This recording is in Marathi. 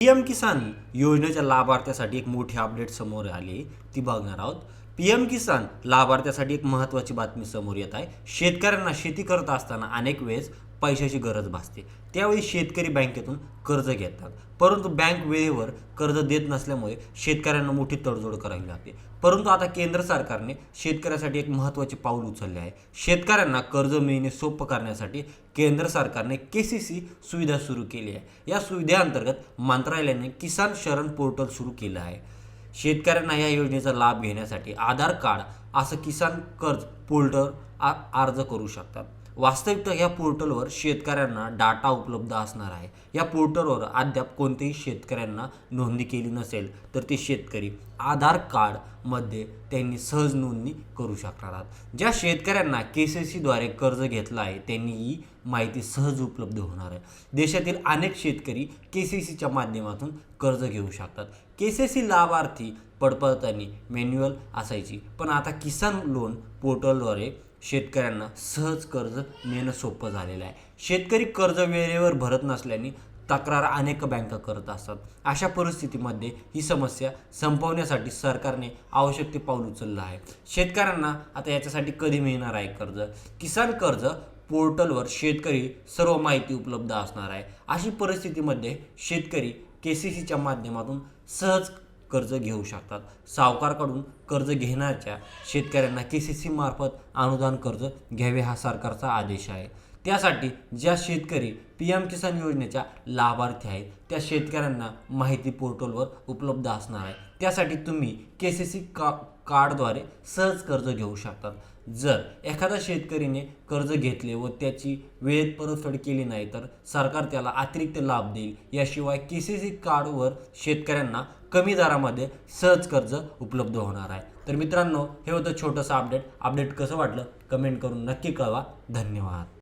पी एम किसान योजनेच्या लाभार्थ्यासाठी एक मोठी अपडेट समोर आली. ती बघणार आहोत. पी एम किसान लाभार्थ्यासाठी एक महत्त्वाची बातमी समोर येत आहे. शेतकऱ्यांना शेती करत असताना अनेक वेळेस पैशाची गरज भासते. त्यावेळी शेतकरी बँकेतून कर्ज घेतात. परंतु बँक वेळेवर कर्ज देत नसल्यामुळे शेतकऱ्यांना मोठी तडजोड करावी लागते. परंतु आता केंद्र सरकारने शेतकऱ्यासाठी एक महत्त्वाचे पाऊल उचलले आहे. शेतकऱ्यांना कर्ज मिळणे सोपं करण्यासाठी केंद्र सरकारने के सी सी सुविधा सुरू केली आहे. या सुविधेअंतर्गत मंत्रालयाने किसान शरण पोर्टल सुरू केलं आहे. शेतकऱ्यांना या योजनेचा लाभ घेण्यासाठी आधार कार्ड असं किसान कर्ज पोर्टल अर्ज करू शकतात. वास्तविकता या पोर्टलवर शेतकऱ्यांना डाटा उपलब्ध असणार आहे. या पोर्टलवर अद्याप कोणत्याही शेतकऱ्यांना नोंदणी केली नसेल तर ते शेतकरी आधार कार्डमध्ये त्यांनी सहज नोंदणी करू शकणार आहात. ज्या शेतकऱ्यांना के सी सीद्वारे कर्ज घेतलं आहे त्यांनी ही माहिती सहज उपलब्ध होणार आहे. देशातील अनेक शेतकरी के सी सीच्या माध्यमातून कर्ज घेऊ शकतात. के सी सी लाभार्थी पडपडताना मॅन्युअल असायची. पण आता किसान लोन पोर्टलद्वारे शेतकऱ्यांना सहज कर्ज मिळणं सोपं झालेलं आहे. शेतकरी कर्ज वेळेवर भरत नसल्याने तक्रार अनेक बँका करत असतात. अशा परिस्थितीमध्ये ही समस्या संपवण्यासाठी सरकारने आवश्यक ते पाऊल उचललं आहे. शेतकऱ्यांना आता याच्यासाठी कधी मिळणार आहे कर्ज? किसान कर्ज पोर्टलवर शेतकरी सर्व माहिती उपलब्ध असणार आहे. अशी परिस्थितीमध्ये शेतकरी के सी सीच्या माध्यमातून सहज कर्ज घेऊ शकतात. सावकारकडून कर्ज घेण्याच्या शेतकऱ्यांना के सी सीमार्फत अनुदान कर्ज घ्यावे हा सरकारचा आदेश आहे. त्यासाठी ज्या शेतकरी पी एम किसान योजनेच्या लाभार्थी आहेत त्या शेतकऱ्यांना माहिती पोर्टलवर उपलब्ध असणार आहे. त्यासाठी तुम्ही के सी सी का कार्डद्वारे सहज कर्ज घेऊ शकतात. जर एखाद्या शेतकरीने कर्ज घेतले व त्याची वेळेत परतफेड केली नाही तर सरकार त्याला अतिरिक्त लाभ देईल. याशिवाय के सी सी कार्डवर शेतकऱ्यांना कमी दरामध्ये सहज कर्ज उपलब्ध होणार आहे. तर मित्रांनो हे होतं छोटंसं अपडेट. अपडेट कसं वाटलं? कमेंट करून नक्की कळवा. धन्यवाद.